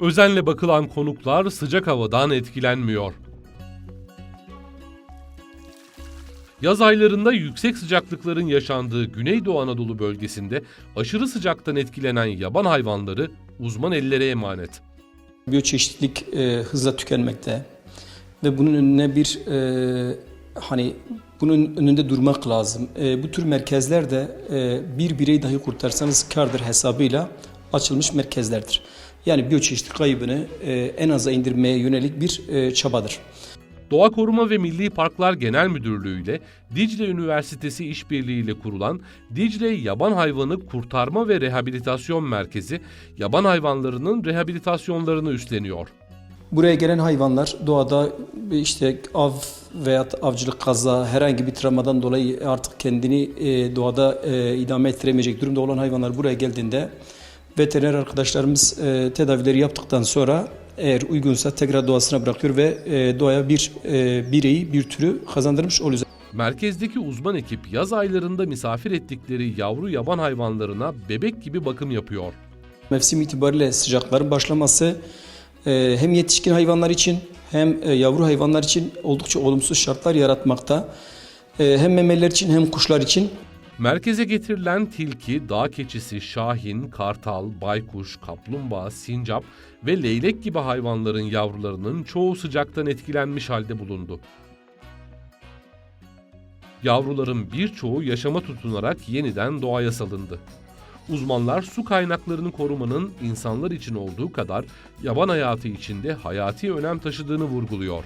Özenle bakılan konuklar sıcak havadan etkilenmiyor. Yaz aylarında yüksek sıcaklıkların yaşandığı Güneydoğu Anadolu bölgesinde aşırı sıcaktan etkilenen yaban hayvanları uzman ellere emanet. Biyoçeşitlilik e, hızla tükenmekte ve bunun önüne bir e, hani bunun önünde durmak lazım. E, bu tür merkezler de e, bir birey dahi kurtarsanız kardır hesabıyla açılmış merkezlerdir. Yani biyoçeşitlilik kaybını e, en aza indirmeye yönelik bir e, çabadır. Doğa Koruma ve Milli Parklar Genel Müdürlüğü ile Dicle Üniversitesi işbirliğiyle kurulan Dicle Yaban Hayvanı Kurtarma ve Rehabilitasyon Merkezi, yaban hayvanlarının rehabilitasyonlarını üstleniyor. Buraya gelen hayvanlar doğada işte av veya avcılık kaza herhangi bir travmadan dolayı artık kendini e, doğada e, idame ettiremeyecek durumda olan hayvanlar buraya geldiğinde veteriner arkadaşlarımız e, tedavileri yaptıktan sonra eğer uygunsa tekrar doğasına bırakıyor ve e, doğaya bir e, bireyi, bir türü kazandırmış oluyoruz. Merkezdeki uzman ekip yaz aylarında misafir ettikleri yavru yaban hayvanlarına bebek gibi bakım yapıyor. Mevsim itibariyle sıcakların başlaması e, hem yetişkin hayvanlar için hem e, yavru hayvanlar için oldukça olumsuz şartlar yaratmakta. E, Hem memeliler için hem kuşlar için Merkeze getirilen tilki, dağ keçisi, şahin, kartal, baykuş, kaplumbağa, sincap ve leylek gibi hayvanların yavrularının çoğu sıcaktan etkilenmiş halde bulundu. Yavruların birçoğu yaşama tutunarak yeniden doğaya salındı. Uzmanlar su kaynaklarını korumanın insanlar için olduğu kadar yaban hayatı için de hayati önem taşıdığını vurguluyor.